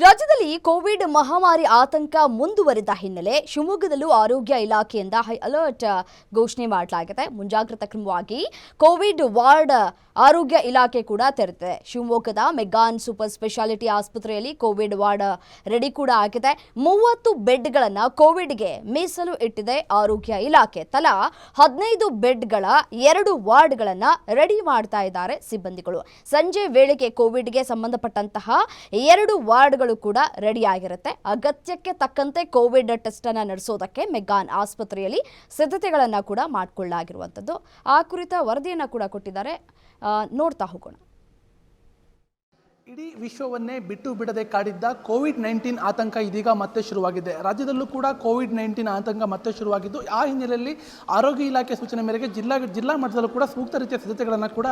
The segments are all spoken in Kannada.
ರಾಜ್ಯದಲ್ಲಿ ಕೋವಿಡ್ ಮಹಾಮಾರಿ ಆತಂಕ ಮುಂದುವರಿದ ಹಿನ್ನೆಲೆ ಶಿವಮೊಗ್ಗದಲ್ಲೂ ಆರೋಗ್ಯ ಇಲಾಖೆಯಿಂದ ಹೈ ಅಲರ್ಟ್ ಘೋಷಣೆ ಮಾಡಲಾಗಿದೆ. ಮುಂಜಾಗ್ರತಾ ಕ್ರಮವಾಗಿ ಕೋವಿಡ್ ವಾರ್ಡ್ ಆರೋಗ್ಯ ಇಲಾಖೆ ಕೂಡ ತೆರೆದಿದೆ. ಶಿವಮೊಗ್ಗದ ಮೆಗಾನ್ ಸೂಪರ್ ಸ್ಪೆಷಾಲಿಟಿ ಆಸ್ಪತ್ರೆಯಲ್ಲಿ ಕೋವಿಡ್ ವಾರ್ಡ್ ರೆಡಿ ಕೂಡ ಆಗಿದೆ. ಮೂವತ್ತು ಬೆಡ್ಗಳನ್ನು ಕೋವಿಡ್ಗೆ ಮೀಸಲು ಇಟ್ಟಿದೆ ಆರೋಗ್ಯ ಇಲಾಖೆ. ತಲಾ ಹದಿನೈದು ಬೆಡ್ಗಳ ಎರಡು ವಾರ್ಡ್ಗಳನ್ನು ರೆಡಿ ಮಾಡ್ತಾ ಇದ್ದಾರೆ ಸಿಬ್ಬಂದಿಗಳು. ಸಂಜೆ ವೇಳೆಗೆ ಕೋವಿಡ್ಗೆ ಸಂಬಂಧಪಟ್ಟಂತಹ ಎರಡು ವಾರ್ಡ್ಗಳು ಕೂಡ ರೆಡಿ ಆಗಿರುತ್ತೆ ಅಗತ್ಯಕ್ಕೆ ತಕ್ಕಂತೆ ಕೋವಿಡ್ ಟೆಸ್ಟ್ ಅನ್ನ ನಡೆಸೋದಕ್ಕೆ ಮೆಗ್ಗಾನ್ ಆಸ್ಪತ್ರೆಯಲ್ಲಿ ಸಿದ್ಧತೆಗಳನ್ನ ಕೂಡ ಮಾಡಿಕೊಳ್ಳಲಾಗಿರುವಂಥದ್ದು. ಆ ಕುರಿತ ವರದಿಯನ್ನ ಕೂಡ ಕೊಟ್ಟಿದ್ದಾರೆ. ನೋಡ್ತಾ ಹೋಗೋಣ. ಇಡೀ ವಿಶ್ವವನ್ನೇ ಬಿಟ್ಟು ಬಿಡದೆ ಕಾಡಿದ್ದ ಕೋವಿಡ್ ನೈನ್ಟೀನ್ ಆತಂಕ ಇದೀಗ ಮತ್ತೆ ಶುರುವಾಗಿದೆ. ರಾಜ್ಯದಲ್ಲೂ ಕೂಡ ಕೋವಿಡ್ ನೈನ್ಟೀನ್ ಆತಂಕ ಮತ್ತೆ ಶುರುವಾಗಿದ್ದು, ಆ ಹಿನ್ನೆಲೆಯಲ್ಲಿ ಆರೋಗ್ಯ ಇಲಾಖೆ ಸೂಚನೆ ಮೇರೆಗೆ ಜಿಲ್ಲಾ ಜಿಲ್ಲಾ ಮಟ್ಟದಲ್ಲೂ ಕೂಡ ಸೂಕ್ತ ರೀತಿಯ ಸಿದ್ಧತೆಗಳನ್ನು ಕೂಡ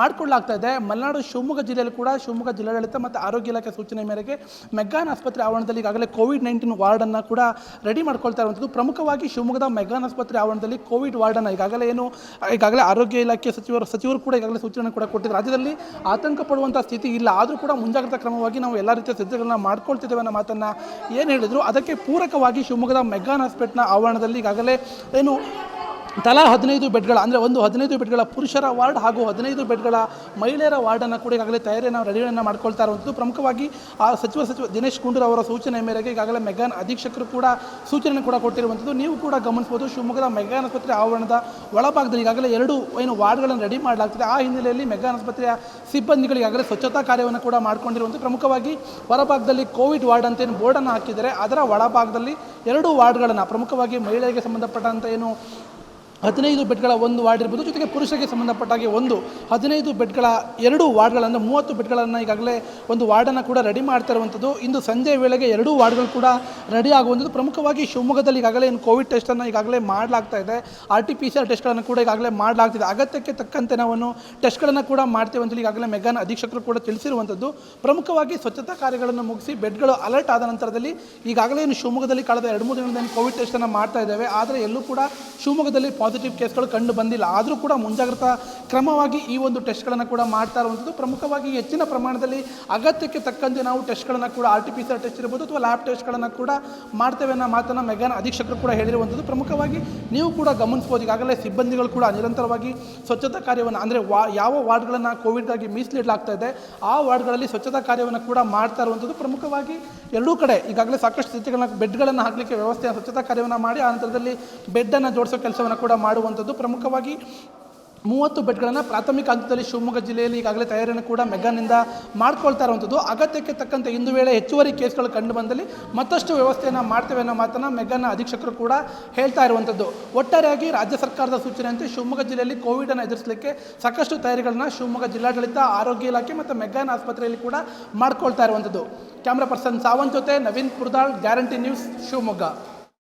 ಮಾಡಿಕೊಳ್ಳಲಾಗ್ತಾ ಇದೆ. ಮಲೆನಾಡು, ಶಿವಮೊಗ್ಗ ಜಿಲ್ಲೆಯಲ್ಲಿ ಕೂಡ ಶಿವಮೊಗ್ಗ ಜಿಲ್ಲಾಡಳಿತ ಮತ್ತು ಆರೋಗ್ಯ ಇಲಾಖೆ ಸೂಚನೆ ಮೇರೆಗೆ ಮೆಗ್ಗಾನ್ ಆಸ್ಪತ್ರೆ ಆವರಣದಲ್ಲಿ ಈಗಾಗಲೇ ಕೋವಿಡ್ ನೈನ್ಟೀನ್ ವಾರ್ಡನ್ನು ಕೂಡ ರೆಡಿ ಮಾಡ್ಕೊಳ್ತಾ ಇರುವಂಥದ್ದು. ಪ್ರಮುಖವಾಗಿ ಶಿವಮೊಗ್ಗದ ಮೆಗ್ಗಾನ್ ಆಸ್ಪತ್ರೆ ಆವರಣದಲ್ಲಿ ಕೋವಿಡ್ ವಾರ್ಡನ್ನು ಈಗಾಗಲೇ ಏನು, ಈಗಾಗಲೇ ಆರೋಗ್ಯ ಇಲಾಖೆ ಸಚಿವರು ಸಚಿವರು ಕೂಡ ಈಗಾಗಲೇ ಸೂಚನೆ ಕೂಡ ಕೊಟ್ಟಿದ್ದಾರೆ. ರಾಜ್ಯದಲ್ಲಿ ಆತಂಕ ಪಡುವಂಥ ಸ್ಥಿತಿ ಇಲ್ಲ. ಆದರೂ ಕೂಡ ಮುಂಜಾಗ್ರತಾ ಕ್ರಮವಾಗಿ ನಾವು ಎಲ್ಲ ರೀತಿಯ ಸಿದ್ಧತೆಗಳನ್ನ ಮಾಡ್ಕೊಳ್ತಿದ್ದೇವೆ ಅನ್ನೋ ಮಾತನ್ನು ಏನು ಹೇಳಿದರು? ಅದಕ್ಕೆ ಪೂರಕವಾಗಿ ಶಿವಮೊಗ್ಗದ ಮೆಗ್ಗಾನ್ ಹಾಸ್ಪಿಟ್ಲ್ನ ಆವರಣದಲ್ಲಿ ಈಗಾಗಲೇ ಏನು ತಲಾ ಹದಿನೈದು ಬೆಡ್ಗಳ, ಅಂದರೆ ಒಂದು ಹದಿನೈದು ಬೆಡ್ಗಳ ಪುರುಷರ ವಾರ್ಡ್ ಹಾಗೂ ಹದಿನೈದು ಬೆಡ್ಗಳ ಮಹಿಳೆಯರ ವಾರ್ಡನ್ನು ಕೂಡ ಈಗಾಗಲೇ ತಯಾರಿಯನ್ನು ರೆಡಿಯನ್ನು ಮಾಡ್ಕೊಳ್ತಾ ಇರುವಂಥದ್ದು. ಪ್ರಮುಖವಾಗಿ ಆ ಸಚಿವ ಸಚಿವ ದಿನೇಶ್ ಗುಂಡೂರಾವ್ ಅವರ ಸೂಚನೆ ಮೇರೆಗೆ ಈಗಾಗಲೇ ಮೆಗಾನ್ ಅಧೀಕ್ಷಕರು ಕೂಡ ಸೂಚನೆ ಕೂಡ ಕೊಟ್ಟಿರುವಂಥದ್ದು. ನೀವು ಕೂಡ ಗಮನಿಸ್ಬೋದು, ಶಿವಮೊಗ್ಗದ ಮೆಗಾನ್ ಆಸ್ಪತ್ರೆ ಆವರಣದ ಒಳಭಾಗದಲ್ಲಿ ಈಗಾಗಲೇ ಎರಡು ಏನು ವಾರ್ಡ್ಗಳನ್ನು ರೆಡಿ ಮಾಡಲಾಗ್ತದೆ. ಆ ಹಿನ್ನೆಲೆಯಲ್ಲಿ ಮೆಗಾನ್ ಆಸ್ಪತ್ರೆಯ ಸಿಬ್ಬಂದಿಗಳು ಈಗಾಗಲೇ ಸ್ವಚ್ಛತಾ ಕಾರ್ಯವನ್ನು ಕೂಡ ಮಾಡಿಕೊಂಡಿರುವಂಥದ್ದು. ಪ್ರಮುಖವಾಗಿ ಹೊರಭಾಗದಲ್ಲಿ ಕೋವಿಡ್ ವಾರ್ಡ್ ಅಂತ ಏನು ಬೋರ್ಡನ್ನು ಹಾಕಿದರೆ ಅದರ ಒಳಭಾಗದಲ್ಲಿ ಎರಡು ವಾರ್ಡ್ಗಳನ್ನು ಪ್ರಮುಖವಾಗಿ ಮಹಿಳೆಯರಿಗೆ ಸಂಬಂಧಪಟ್ಟಂಥ ಏನು ಹದಿನೈದು ಬೆಡ್ಗಳ ಒಂದು ವಾರ್ಡ್ ಇರ್ಬೋದು, ಜೊತೆಗೆ ಪುರುಷರಿಗೆ ಸಂಬಂಧಪಟ್ಟ ಹಾಗೆ ಒಂದು. ಹದಿನೈದು ಬೆಡ್ಗಳ ಎರಡು ವಾರ್ಡ್ಗಳನ್ನು, ಮೂವತ್ತು ಬೆಡ್ಗಳನ್ನು ಈಗಾಗಲೇ ಒಂದು ವಾರ್ಡನ್ನು ಕೂಡ ರೆಡಿ ಮಾಡ್ತಾ ಇರುವಂಥದ್ದು ಇಂದು ಸಂಜೆ ವೇಳೆಗೆ ಎರಡೂ ವಾರ್ಡ್ಗಳು ಕೂಡ ರೆಡಿ ಆಗುವಂಥದ್ದು. ಪ್ರಮುಖವಾಗಿ ಶಿವಮೊಗ್ಗದಲ್ಲಿ ಈಗಾಗಲೇ ಏನು ಕೋವಿಡ್ ಟೆಸ್ಟನ್ನು ಈಗಾಗಲೇ ಮಾಡಲಾಗ್ತಾ ಇದೆ. R T P C R ಟೆಸ್ಟ್ಗಳನ್ನು ಕೂಡ ಈಗಾಗಲೇ ಮಾಡಲಾಗ್ತಿದೆ. ಅಗತ್ಯಕ್ಕೆ ತಕ್ಕಂತೆ ನಾವು ಟೆಸ್ಟ್ಗಳನ್ನು ಕೂಡ ಮಾಡ್ತೇವೆ ಅಂತೇಳಿ ಈಗಾಗಲೇ ಮೆಗಾನ್ ಅಧೀಕ್ಷಕರು ಕೂಡ ತಿಳಿಸಿರುವಂಥದ್ದು. ಪ್ರಮುಖವಾಗಿ ಸ್ವಚ್ಛತಾ ಕಾರ್ಯಗಳನ್ನು ಮುಗಿಸಿ ಬೆಡ್ಗಳು ಅಲರ್ಟ್ ಆದ ನಂತರದಲ್ಲಿ ಈಗಾಗಲೇ ಏನು ಶಿವಮೊಗ್ಗದಲ್ಲಿ ಕಳೆದ ಎರಡು, ಮೂರು ದಿನದಿಂದ ಕೋವಿಡ್ ಟೆಸ್ಟನ್ನು ಮಾಡ್ತಾ ಇದ್ದೇವೆ. ಆದರೆ ಎಲ್ಲೂ ಕೂಡ ಶಿವಮೊಗ್ಗದಲ್ಲಿ ಪಾಸಿಟಿವ್ ಕೇಸ್ಗಳು ಕಂಡು ಬಂದಿಲ್ಲ. ಆದರೂ ಕೂಡ ಮುಂಜಾಗ್ರತಾ ಕ್ರಮವಾಗಿ ಈ ಒಂದು ಟೆಸ್ಟ್ಗಳನ್ನು ಕೂಡ ಮಾಡ್ತಾ ಇರುವಂಥದ್ದು. ಪ್ರಮುಖವಾಗಿ ಹೆಚ್ಚಿನ ಪ್ರಮಾಣದಲ್ಲಿ ಅಗತ್ಯಕ್ಕೆ ತಕ್ಕಂತೆ ನಾವು ಟೆಸ್ಟ್ಗಳನ್ನು ಕೂಡ R T P C R test ಇರ್ಬೋದು ಅಥವಾ ಲ್ಯಾಬ್ ಟೆಸ್ಟ್ಗಳನ್ನು ಕೂಡ ಮಾಡ್ತೇವೆ ಅನ್ನೋ ಮಾತನ್ನು ಮೆಗಾನ್ ಅಧೀಕ್ಷಕರು ಕೂಡ ಹೇಳಿರುವಂಥದ್ದು. ಪ್ರಮುಖವಾಗಿ ನೀವು ಕೂಡ ಗಮನಿಸ್ಬೋದು. ಈಗಾಗಲೇ ಸಿಬ್ಬಂದಿಗಳು ಕೂಡ ನಿರಂತರವಾಗಿ ಸ್ವಚ್ಛತಾ ಕಾರ್ಯವನ್ನು ಅಂದರೆ ವಾ, ಯಾವ ವಾರ್ಡ್ಗಳನ್ನು ಕೋವಿಡ್ಗಾಗಿ ಮೀಸಲಿಡಲಾಗ್ತಾ ಇದೆ, ಆ ವಾರ್ಡ್ಗಳಲ್ಲಿ ಸ್ವಚ್ಛತಾ ಕಾರ್ಯವನ್ನು ಕೂಡ ಮಾಡ್ತಾ ಇರುವಂಥದ್ದು. ಪ್ರಮುಖವಾಗಿ ಎರಡೂ ಕಡೆ ಈಗಾಗಲೇ ಸಾಕಷ್ಟು ಸ್ಥಿತಿಗಳನ್ನ ಬೆಡ್ಗಳನ್ನು ಹಾಕಲಿಕ್ಕೆ ವ್ಯವಸ್ಥೆಯ ಸ್ವಚ್ಛತಾ ಕಾರ್ಯವನ್ನು ಮಾಡಿ, ಆ ನಂತರದಲ್ಲಿ ಬೆಡ್ಡನ್ನು ಜೋಡಿಸೋ ಕೆಲಸವನ್ನು ಕೂಡ ಮಾಡುವಂಥದ್ದು ಪ್ರಮುಖವಾಗಿ ಮೂವತ್ತು ಬೆಡ್ಗಳನ್ನು ಪ್ರಾಥಮಿಕ ಹಂತದಲ್ಲಿ ಶಿವಮೊಗ್ಗ ಜಿಲ್ಲೆಯಲ್ಲಿ ಈಗಾಗಲೇ ತಯಾರಿಯನ್ನು ಕೂಡ ಮೆಗಾನಿಂದ ಮಾಡ್ಕೊಳ್ತಾ ಇರುವಂಥದ್ದು ಅಗತ್ಯಕ್ಕೆ ತಕ್ಕಂತೆ ಇಂದು ವೇಳೆ ಹೆಚ್ಚುವರಿ ಕೇಸ್ಗಳು ಕಂಡು ಬಂದಲ್ಲಿ ಮತ್ತಷ್ಟು ವ್ಯವಸ್ಥೆಯನ್ನು ಮಾಡ್ತೇವೆ ಅನ್ನೋ ಮಾತನ್ನು ಮೆಗಾನ ಅಧೀಕ್ಷಕರು ಕೂಡ ಹೇಳ್ತಾ ಇರುವಂಥದ್ದು. ಒಟ್ಟಾರೆಯಾಗಿ ರಾಜ್ಯ ಸರ್ಕಾರದ ಸೂಚನೆಯಂತೆ ಶಿವಮೊಗ್ಗ ಜಿಲ್ಲೆಯಲ್ಲಿ ಕೋವಿಡನ್ನು ಎದುರಿಸಲಿಕ್ಕೆ ಸಾಕಷ್ಟು ತಯಾರಿಗಳನ್ನು ಶಿವಮೊಗ್ಗ ಜಿಲ್ಲಾಡಳಿತ, ಆರೋಗ್ಯ ಇಲಾಖೆ ಮತ್ತು ಮೆಗಾನ್ ಆಸ್ಪತ್ರೆಯಲ್ಲಿ ಕೂಡ ಮಾಡ್ಕೊಳ್ತಾ ಇರುವಂಥದ್ದು. ಕ್ಯಾಮ್ರಾ ಪರ್ಸನ್ ಸಾವಂತ್ ಜೊತೆ ನವೀನ್ ಕುರ್ದಾಳ್, ಗ್ಯಾರಂಟಿ ನ್ಯೂಸ್, ಶಿವಮೊಗ್ಗ.